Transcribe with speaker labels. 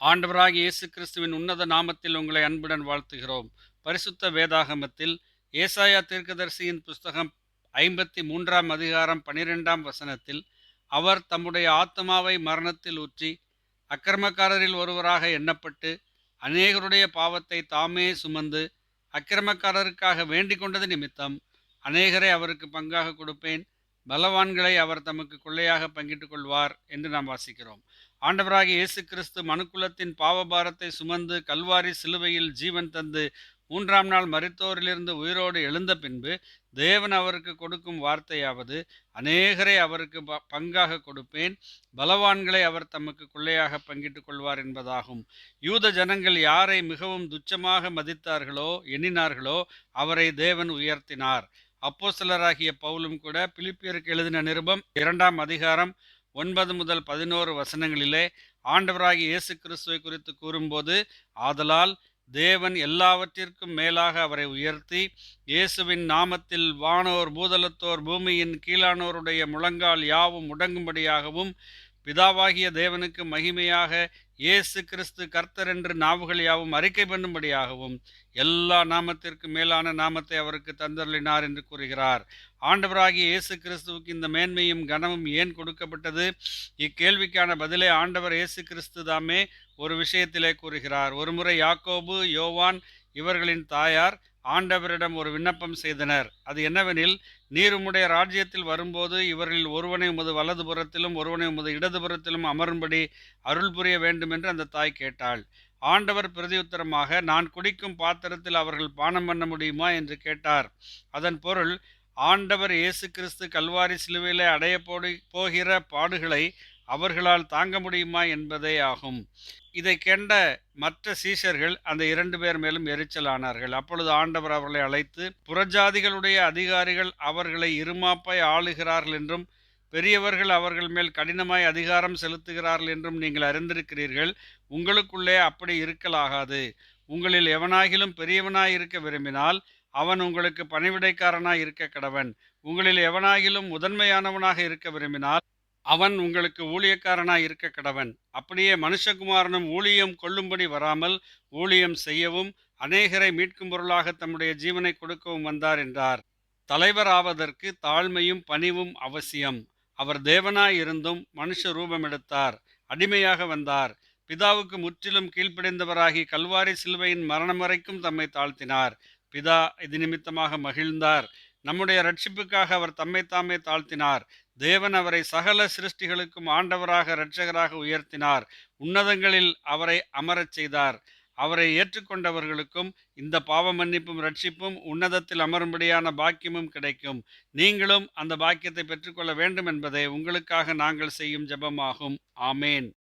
Speaker 1: ஆண்டவராக இயேசு கிறிஸ்துவின் உன்னத நாமத்தில் உங்களை அன்புடன் வாழ்த்துகிறோம். பரிசுத்த வேதாகமத்தில் ஏசாயா தீர்க்கதரிசியின் புஸ்தகம் ஐம்பத்தி மூன்றாம் அதிகாரம் பனிரெண்டாம் வசனத்தில் அவர் தம்முடைய ஆத்மாவை மரணத்தில் ஊற்றி அக்கிரமக்காரரில் ஒருவராக எண்ணப்பட்டு அநேகருடைய பாவத்தை தாமே சுமந்து அக்கிரமக்காரருக்காக வேண்டிக் கொண்டது நிமித்தம் அநேகரை அவருக்கு பங்காக கொடுப்பேன். பலவான்களை அவர் தமக்கு கொள்ளையாக பங்கிட்டுக் கொள்வார் என்று நாம் வாசிக்கிறோம். ஆண்டவராகிய இயேசு கிறிஸ்து மனுக்குலத்தின் பாவபாரத்தை சுமந்து கல்வாரி சிலுவையில் ஜீவன் தந்து மூன்றாம் நாள் மறித்தோரிலிருந்து உயிரோடு எழுந்த பின்பு தேவன் அவருக்கு கொடுக்கும் வார்த்தையாவது அநேகரை அவருக்கு ப- பங்காக கொடுப்பேன். பலவான்களை அவர் தமக்கு கொள்ளையாக பங்கிட்டுக் கொள்வார் என்பதாகும். யூத ஜனங்கள் யாரை மிகவும் துச்சமாக மதித்தார்களோ எண்ணினார்களோ அவரை தேவன் உயர்த்தினார். அப்போஸ்தலராகிய பவுலும் கூட பிலிப்பியருக்கு எழுதின நிருபம் இரண்டாம் அதிகாரம் ஒன்பது முதல் பதினோரு வசனங்களிலே ஆண்டவராகி இயேசு கிறிஸ்துவை குறித்து கூறும்போது ஆதலால் தேவன் எல்லாவற்றிற்கும் மேலாக அவரை உயர்த்தி இயேசுவின் நாமத்தில் வானோர் பூதலத்தோர் பூமியின் கீழானோருடைய முழங்கால் யாவும் முடங்கும்படியாகவும் பிதாவாகிய தேவனுக்கு மகிமையாக இயேசு கிறிஸ்து கர்த்தர் என்று நாவுகள் யாவும் அறிக்கை பண்ணும்படியாகவும் எல்லா நாமத்திற்கு மேலான நாமத்தை அவருக்கு தந்தருளினார் என்று கூறுகிறார். ஆண்டவராகிய இயேசு கிறிஸ்துவுக்கு இந்த மேன்மையும் கனமும் ஏன் கொடுக்கப்பட்டது? இக்கேள்விக்கான பதிலை ஆண்டவர் இயேசு கிறிஸ்து தாமே ஒரு விஷயத்திலே கூறுகிறார். ஒருமுறை யாக்கோபு யோவான் இவர்களின் தாயார் ஆண்டவரிடம் ஒரு விண்ணப்பம் செய்தனர். அது என்னவெனில் நீர் உம்முடைய ராஜ்யத்தில் வரும்போது இவர்களில் ஒருவனை உமது வலதுபுறத்திலும் ஒருவனை உமது இடதுபுறத்திலும் அமரும்படி அருள் புரிய வேண்டும் என்று அந்த தாய் கேட்டாள். ஆண்டவர் பிரதியுத்தரமாக நான் குடிக்கும் பாத்திரத்தில் அவர்கள் பானம் பண்ண முடியுமா? என்று கேட்டார். அதன் பொருள் ஆண்டவர் இயேசு கிறிஸ்து கல்வாரி சிலுவையிலே அடைய போடு போகிற பாடுகளை அவர்களால் தாங்க முடியுமா என்பதே ஆகும். இதை கண்ட மற்ற சீஷர்கள் அந்த இரண்டு பேர் மேலும் எரிச்சலானார்கள். அப்பொழுது ஆண்டவர் அவர்களை அழைத்து புறஜாதிகளுடைய அதிகாரிகள் அவர்களை இருமாப்பாய் ஆளுகிறார்கள் என்றும் பெரியவர்கள் அவர்கள் மேல் கடினமாய் அதிகாரம் செலுத்துகிறார்கள் என்றும் நீங்கள் அறிந்திருக்கிறீர்கள். உங்களுக்குள்ளே அப்படி இருக்கலாகாது. உங்களில் எவனாகிலும் பெரியவனாய் இருக்க விரும்பினால் அவன் உங்களுக்கு பணிவிடைக்காரனாய் இருக்க கடவன். உங்களில் எவனாகிலும் முதன்மையானவனாக இருக்க விரும்பினால் அவன் உங்களுக்கு ஊழியக்காரனாய் இருக்க கடவன். அப்படியே மனுஷகுமாரனும் ஊழியம் கொள்ளும்படி வராமல் ஊழியம் செய்யவும் அநேகரை மீட்கும் பொருளாக தம்முடைய ஜீவனை கொடுக்கவும் வந்தார் என்றார். தலைவராவதற்கு தாழ்மையும் பணிவும் அவசியம். அவர் தேவனாய் இருந்தும் மனுஷ ரூபம் எடுத்தார். அடிமையாக வந்தார். பிதாவுக்கு முற்றிலும் கீழ்ப்படைந்தவராகி கல்வாரி சிலுவையின் மரணம் வரைக்கும் தம்மை தாழ்த்தினார். பிதா இது நிமித்தமாக மகிழ்ந்தார். நம்முடைய ரட்சிப்புக்காக அவர் தம்மை தாமே தாழ்த்தினார். தேவன் அவரை சகல சிருஷ்டிகளுக்கும் ஆண்டவராக இரட்சகராக உயர்த்தினார். உன்னதங்களில் அவரை அமரச் செய்தார். அவரை ஏற்றுக்கொண்டவர்களுக்கும் இந்த பாவ மன்னிப்பும் ரட்சிப்பும் உன்னதத்தில் அமரும்படியான பாக்கியமும் கிடைக்கும். நீங்களும் அந்த பாக்கியத்தை பெற்றுக்கொள்ள வேண்டும் என்பதே உங்களுக்காக நாங்கள் செய்யும் ஜெபமாகும். ஆமேன்.